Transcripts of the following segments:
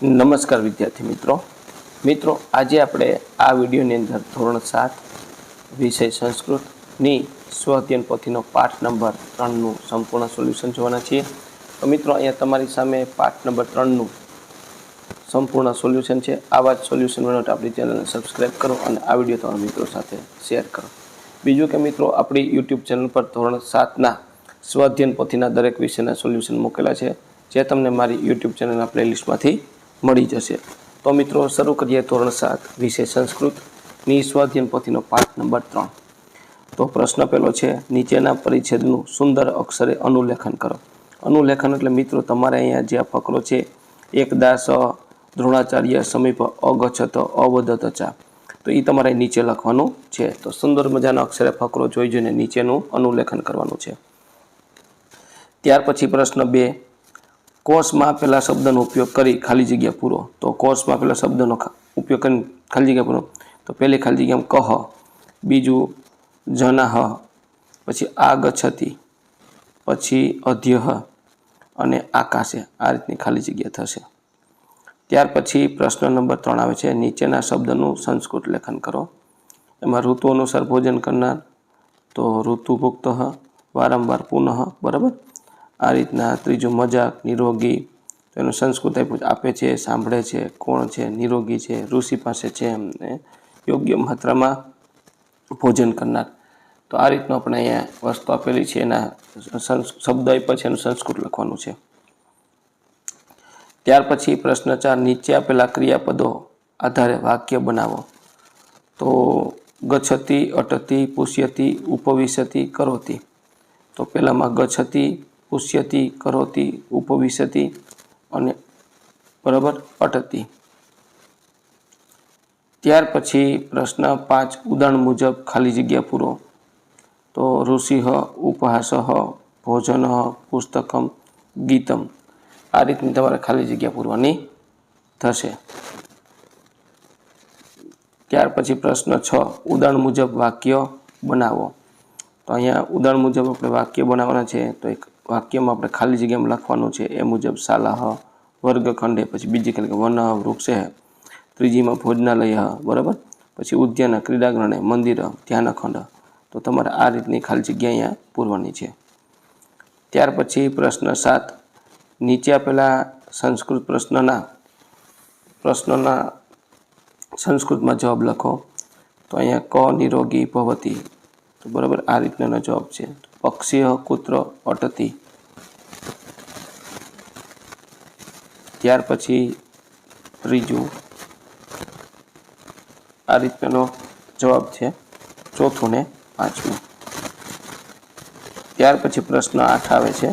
નમસ્કાર વિદ્યાર્થી મિત્રો. મિત્રો, આજે આપણે આ વિડીયોની અંદર ધોરણ સાત, વિષય સંસ્કૃતની સ્વઅધ્યયન પોથીનો પાઠ નંબર ત્રણનું સંપૂર્ણ સોલ્યુશન જોવાના છીએ. તો મિત્રો, અહીંયા તમારી સામે પાઠ નંબર ત્રણનું સંપૂર્ણ સોલ્યુશન છે. આવા જ સોલ્યુશન માટે આપણી ચેનલને સબસ્ક્રાઈબ કરો અને આ વીડિયો તમારા મિત્રો સાથે શેર કરો. બીજું કે મિત્રો, આપણી યુટ્યુબ ચેનલ પર ધોરણ સાતના સ્વાધ્યન પોથીના દરેક વિષયના સોલ્યુશન મૂકેલા છે. જે તમને મારી યુટ્યુબ ચેનલના પ્લેલિસ્ટમાંથી મળી જશે. તો મિત્રો, શરૂ કરીએ ધોરણ સાત વિષય સંસ્કૃતની સ્વાધ્યયન પોથીનો પાઠ નંબર ત્રણ. તો પ્રશ્ન પહેલો છે, નીચેના પરિચ્છેદનું સુંદર અક્ષરે અનુલેખન કરો. અનુલેખન એટલે મિત્રો, તમારે અહીંયા જે આ ફકરો છે, એકદાસ, દ્રોણાચાર્ય, સમીપ, અગછત અવદત ચા. તો એ તમારે નીચે લખવાનું છે. તો સુંદર મજાના અક્ષરે ફકરો જોઈ જોઈને નીચેનું અનુલેખન કરવાનું છે. ત્યાર પછી પ્રશ્ન બે કોર્સમાં આપેલા શબ્દનો ઉપયોગ કરી ખાલી જગ્યા પૂરો. તો કોષમાં આપેલા શબ્દનો ઉપયોગ કરીને ખાલી જગ્યા પૂરો. તો પહેલી ખાલી જગ્યામાં કહ, બીજું જનાહ, પછી આગછતી, પછી અધ્યહ અને આકાશે. આ રીતની ખાલી જગ્યા થશે. ત્યાર પછી પ્રશ્ન નંબર ત્રણ આવે છે, નીચેના શબ્દનું સંસ્કૃત લેખન કરો. એમાં ઋતુ અનુસાર ભોજન કરનાર, તો ઋતુભુક્ત, વારંવાર પુનઃ, બરાબર? આ રીતના ત્રીજું મજાક, નિરોગી તો એનું સંસ્કૃત આપ્યું આપે છે, સાંભળે છે, કોણ છે, નિરોગી છે, ઋષિ પાસે છે એમને યોગ્ય માત્રામાં ભોજન કરનાર. તો આ રીતનું આપણે અહીંયા વસ્તુ આપેલી છે, એના શબ્દ આપ્યા છે, એનું સંસ્કૃત લખવાનું છે. ત્યાર પછી પ્રશ્ન ચાર નીચે આપેલા ક્રિયાપદો આધારે વાક્ય બનાવો. તો ગચ્છતી, અટતી, પુષ્યતી, ઉપવિશતી, કરોતી. તો પહેલામાં ગચ્છતી પુષ્યતી કરોતી, ઉપવિશતી અને બરાબર અટતી. ત્યાર પછી પ્રશ્ન પાંચ, ઉદાહરણ મુજબ ખાલી જગ્યા પૂરો. તો ઋષિ ઉપહાસ ભોજન પુસ્તકમ, ગીતમ. આ રીતની તમારે ખાલી જગ્યા પૂરવાની થશે. ત્યાર પછી પ્રશ્ન છ, ઉદાહરણ મુજબ વાક્ય બનાવો. તો અહીંયા ઉદાહરણ મુજબ આપણે વાક્ય બનાવવાના છે, તો એક વાક્યમાં આપણે ખાલી જગ્યામાં લખવાનું છે, એ મુજબ શાલાહ વર્ગખંડે, પછી બીજી ખાલી વન, વૃક્ષે, ત્રીજીમાં ભોજનાલય, બરાબર? પછી ઉદ્યાન, ક્રીડાગ્રહણે, મંદિર, ધ્યાનખંડ. તો તમારે આ રીતની ખાલી જગ્યા અહીંયા પૂરવાની છે. ત્યાર પછી પ્રશ્ન સાત. નીચે આપેલા સંસ્કૃત પ્રશ્નના પ્રશ્નના સંસ્કૃતમાં જવાબ લખો. તો અહીંયા ક નિરોગી ભવતી. તો બરાબર આ રીતનો જવાબ છે. પક્ષી કૂતર અટતી. ત્યાર પછી ત્રીજું. આ રીતનો જવાબ છે ચોથું ને પાંચમું. ત્યાર પછી પ્રશ્ન આઠ આવે છે.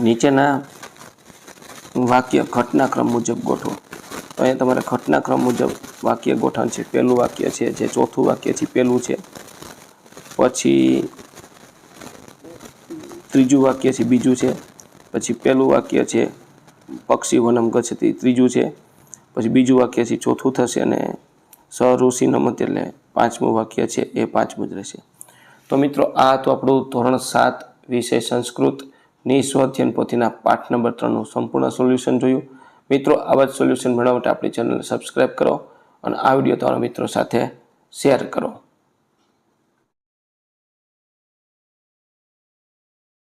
નીચેના વાક્ય ઘટનાક્રમ મુજબ ગોઠવો. તો અહીંયા તમારે ઘટનાક્રમ મુજબ વાક્ય ગોઠણ છે, પહેલું વાક્ય છે, જે ચોથું વાક્ય છે, પહેલું છે. પછી ત્રીજું વાક્ય છે, બીજું છે. પછી પહેલું વાક્ય છે, પક્ષી વનમ ગચ્છતી, ત્રીજું છે. પછી બીજું વાક્ય છે, ચોથું થશે અને સ ઋષિ નમત એટલે પાંચમું વાક્ય છે, એ પાંચમું જ રહેશે. તો મિત્રો, આ તો આપણું ધોરણ સાત વિષય સંસ્કૃતની સ્વઅધ્યયન પોથીના પાઠ નંબર ત્રણનું સંપૂર્ણ સોલ્યુશન જોયું. મિત્રો, આવા જ સોલ્યુશન મેળવવા માટે આપણી ચેનલને સબસ્ક્રાઈબ કરો. અને આ વીડિયો તમારા મિત્રો સાથે શેર કરો.